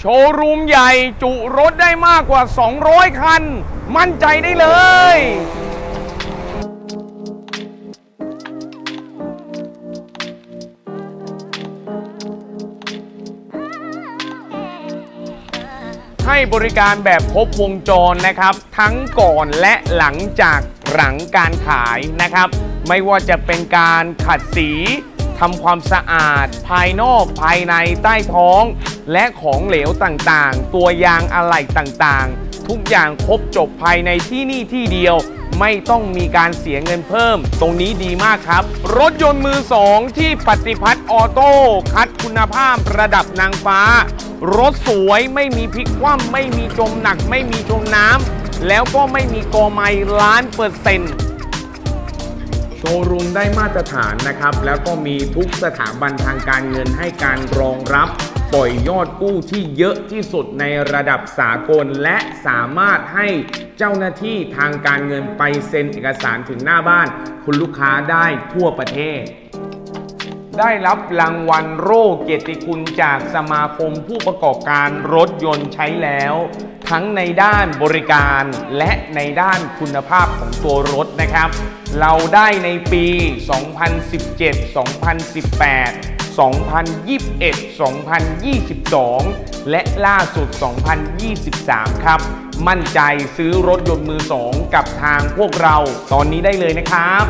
โชว์รูมใหญ่จุรถได้มากกว่า 200 คัน มั่นใจได้เลย ให้บริการแบบครบวงจรนะครับ ทั้งก่อนและหลังจากหลังการขายนะครับ ไม่ว่าจะเป็นการขัดสี ทำความสะอาด ภายนอกภายในใต้ท้อง และของเหลวต่างๆ ตัวยางอะไหล่ต่างๆ ทุกอย่างครบจบภายในที่นี่ที่เดียว ไม่ต้องมีการเสียเงินเพิ่ม ตรงนี้ดีมากครับ รถยนต์มือสองที่ปฏิพัฒน์ออโต้คัดคุณภาพระดับนางฟ้า รถสวยไม่มีพลิกคว่ำไม่มีจมหนัก ไม่มีจมน้ำแล้วก็ไม่มีกอไม้ล้านเปอร์เซ็นต์ โชว์รูมได้มาตรฐานนะครับ แล้วก็มีทุกสถาบันทางการเงินให้การรองรับปล่อยยอดกู้ที่เยอะที่สุดในระดับสากล และสามารถให้เจ้าหน้าที่ทางการเงินไปเซ็นเอกสารถึงหน้าบ้าน คุณลูกค้าได้ทั่วประเทศ ได้รับรางวัลโร่เกียรติคุณจากสมาคมผู้ประกอบการรถยนต์ใช้แล้ว ทั้งในด้านบริการและในด้านคุณภาพของตัวรถนะครับ เราได้ในปี 2017 2018 2021 2022 และล่าสุด 2023 ครับ มั่นใจซื้อรถยนต์มือสองกับทางพวกเราตอนนี้ได้เลยนะครับ